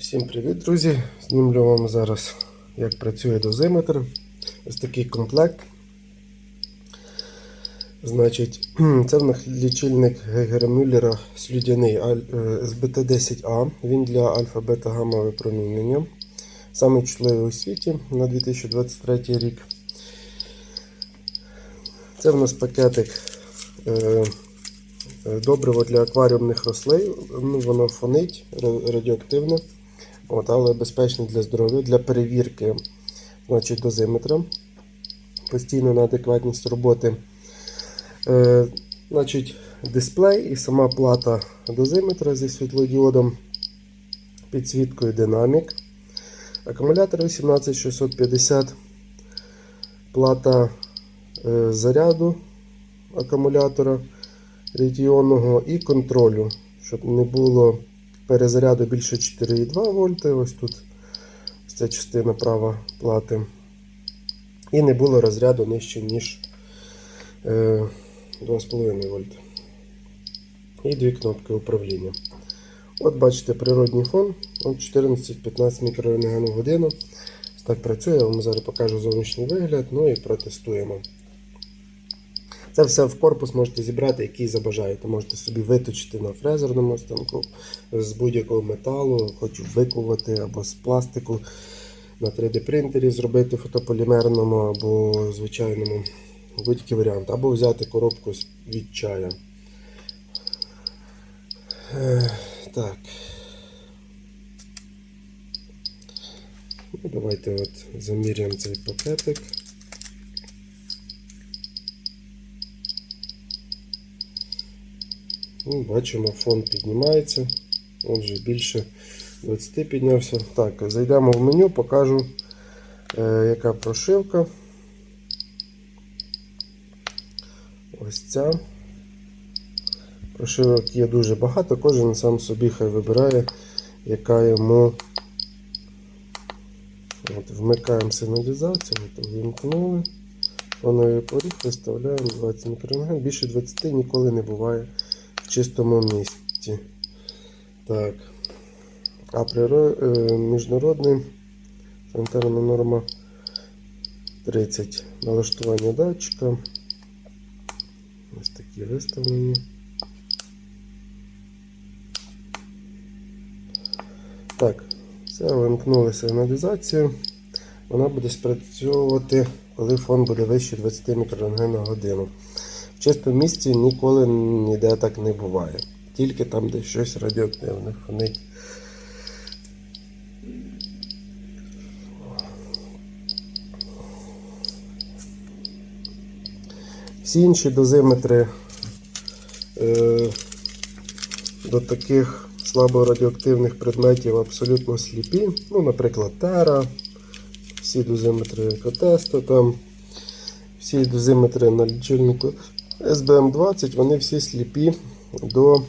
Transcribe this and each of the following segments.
Всім привіт, друзі! Знімлю вам зараз, як працює дозиметр. Ось такий комплект. Значить, це в нас лічильник Гегера Мюллера слюдяний СБТ-10А. Він для альфа-бета-гамма випромінення. Самий чутливий у світі на 2023 рік. Це в нас пакетик е, е, добриво для акваріумних рослин. Ну, Воно фонить радіоактивне, от, але безпечне для здоров'я, для перевірки значить, дозиметра. Постійно на адекватність роботи. Е, значить, дисплей і сама плата дозиметра зі світлодіодом, підсвіткою динамік. Акумулятор 18650, плата е, заряду акумулятора літіонного і контролю, щоб не було перезаряду більше 4,2 вольти. Ось тут ось ця частина права плати. І не було розряду нижче, ніж е, 2,5 вольт. І дві кнопки управління. От бачите природній фон. 14-15 мікрорентген в годину. Так працює, я вам зараз покажу зовнішній вигляд, ну і протестуємо. Це все в корпус можете зібрати, який забажаєте. Можете собі виточити на фрезерному станку з будь-якого металу, хоч викувати або з пластику на 3D принтері зробити фотополімерному або звичайному. Будь-який варіант. Або взяти коробку від чая. Так. Ну, давайте от заміряємо цей пакетик. Ну, бачимо, фон піднімається. Он вже більше 20 піднявся. Так, зайдемо в меню, покажу, е, яка прошивка. Ось ця. Прошивок є дуже багато, кожен сам собі хай вибирає, яка йому. От, вмикаємо сигналізацію, от, вимкнули. Фоновий поріг виставляємо 20 мікрорентген. Більше 20 ніколи не буває чистому місці. Так. А е, міжнародний санітарна норма 30. Налаштування датчика. Ось такі виставлені. Так, все, вимкнули сигналізацію. Вона буде спрацьовувати, коли фон буде вище 20 мікрорентген на годину. В чистому місці ніколи ніде так не буває. Тільки там, де щось радіоактивне фонить. Всі інші дозиметри е, до таких слаборадіоактивних предметів абсолютно сліпі. Ну, наприклад, Тера, всі дозиметри Екотеста, там, всі дозиметри на лічильнику SBM20, вони всі сліпі до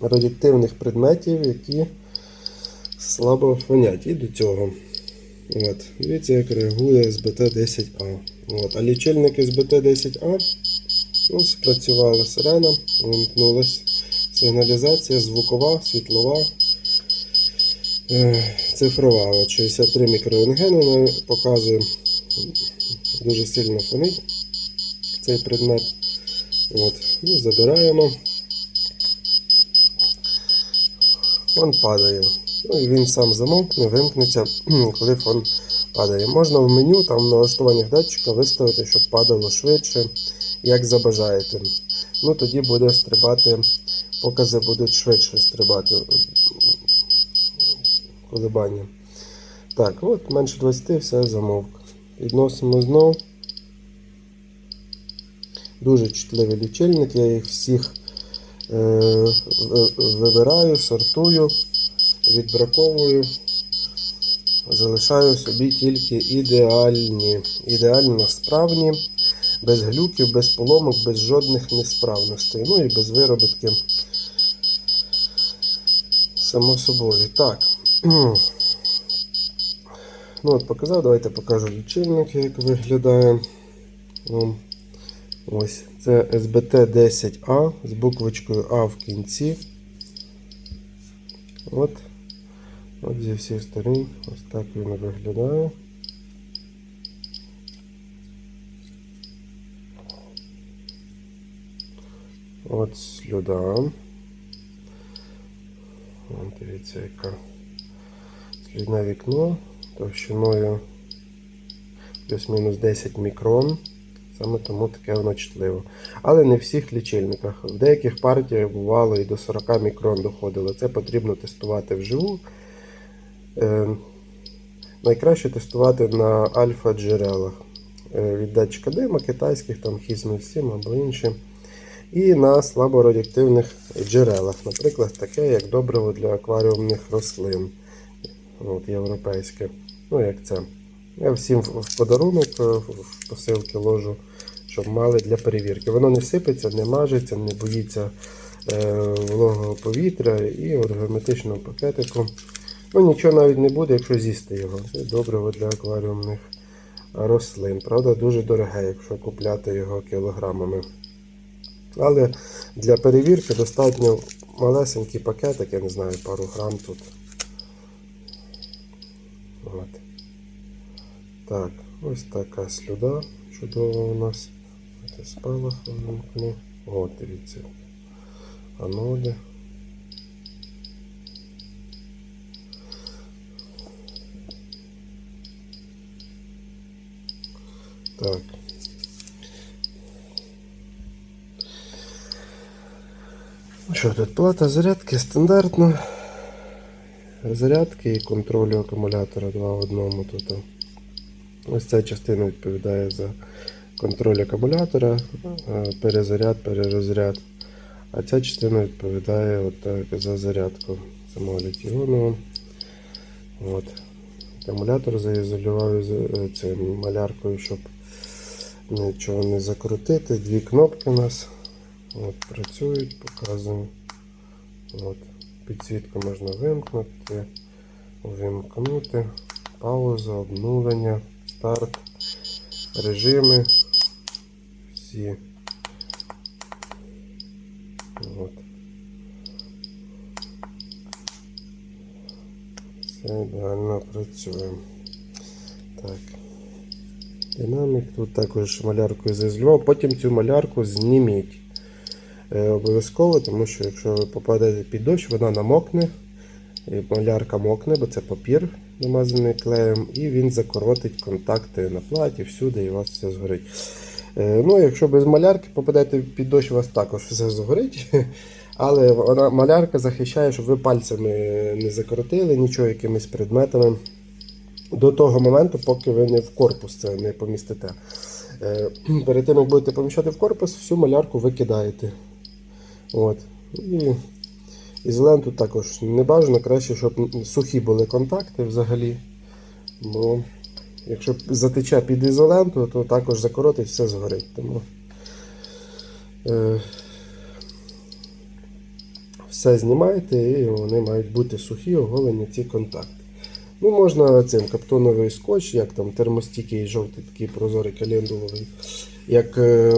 радіоактивних предметів, які слабо фонять. І до цього. От. Дивіться, як реагує СБТ-10А. От. А лічильник СБТ-10А ну, спрацювала сирена, вимкнулась сигналізація, звукова, світлова, е, цифрова. От 63 мікрорентгени показує дуже сильно фонить цей предмет. От. Ну, забираємо. Фон падає. Ну і він сам замовкне, вимкнеться, коли фон падає. Можна в меню там в налаштуваннях датчика виставити, щоб падало швидше, як забажаєте. Ну тоді буде стрибати, покази будуть швидше стрибати колебання. Так, от менше 20, все замовк. Підносимо знову. Дуже чутливий лічильник, я їх всіх е, вибираю, сортую, відбраковую. Залишаю собі тільки ідеальні, ідеально справні, без глюків, без поломок, без жодних несправностей. Ну і без виробітки. Само собою. Так. Ну от показав, давайте покажу лічильник, як виглядає. Вам. Ось, це SBT10A з буквочкою А в кінці. От. От зі всіх сторін ось так він виглядає. От слюда. Вон дивіться, яка слідне вікно товщиною плюс-мінус 10 мікрон. Саме тому таке воно чутливо. Але не в всіх лічильниках. В деяких партіях бувало і до 40 мікрон доходило. Це потрібно тестувати вживу. Е, найкраще тестувати на альфа-джерелах. Е, від датчика дима, китайських, там хіз 07 або інші. І на слаборадіоактивних джерелах, наприклад, таке, як добриво для акваріумних рослин. От, європейське. Ну, як це. Я всім в подарунок е, в посилки ложу, щоб мали для перевірки. Воно не сипеться, не мажеться, не боїться е, вологого повітря і в герметичному пакетику. Ну, нічого навіть не буде, якщо з'їсти його. Це добриво для акваріумних рослин. Правда, дуже дороге, якщо купляти його кілограмами. Але для перевірки достатньо малесенький пакетик, я не знаю, пару грам тут. От. Так, ось така слюда чудова у нас. Спалах вимкну. От, дивіться. Аноди. Так. Ну Що тут плата зарядки стандартна. Зарядки і контролю акумулятора два в одному тут. Ось ця частина відповідає за контроль акумулятора, перезаряд, перерозряд. А ця частина відповідає от так, за зарядку самого літіону. От. Акумулятор заізолював е, цим маляркою, щоб нічого не закрутити. Дві кнопки у нас от, працюють, показуємо. От. Підсвітку можна вимкнути, вимкнути, пауза, обнулення, старт, режими. Всі. От. Все ідеально працює. Так. Динамік тут також маляркою заізолював. Потім цю малярку зніміть. Е, обов'язково, тому що якщо ви попадете під дощ, вона намокне, і малярка мокне, бо це папір намазаний клеєм, і він закоротить контакти на платі, всюди, і у вас все згорить. Е, Ну, Якщо без малярки попадете під дощ, у вас також все згорить. Але вона малярка захищає, щоб ви пальцями не закоротили нічого якимись предметами до того моменту, поки ви не в корпус це не помістите. Е, Перед тим, як будете поміщати в корпус, всю малярку викидаєте. От. І ізоленту також не бажано, краще, щоб сухі були контакти взагалі. Бо якщо затече під ізоленту, то також закоротить, все згорить. Тому е, все знімаєте і вони мають бути сухі, оголені ці контакти. Ну, можна цим каптоновий скотч, як там термостійкий жовтий такий прозорий календуловий, як е,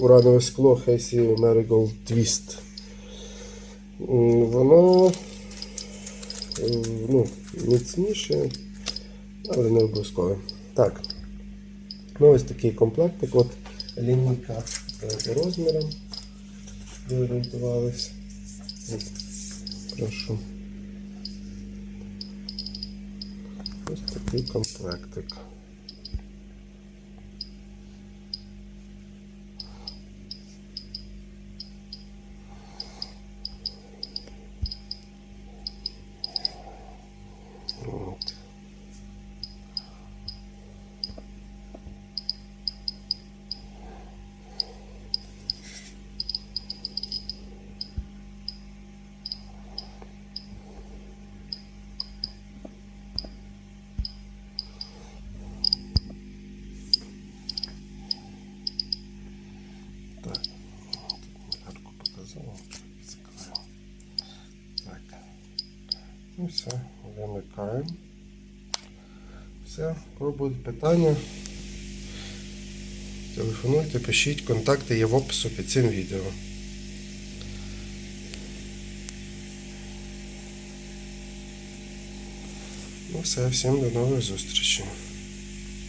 уранове скло Hesi Marigold Twist. Воно ну, міцніше, але не обов'язково. Так. Ну, ось такий комплектик. От лінійка по розмірам. Ви орієнтувались. Прошу. Ось такий комплектик. От. Так, ярко показав. Закрив. Так. Ну все, вимикаємо. Все, коли будуть питання. Телефонуйте, пишіть, контакти є в описі під цим відео. Ну все, всім до нових зустрічей.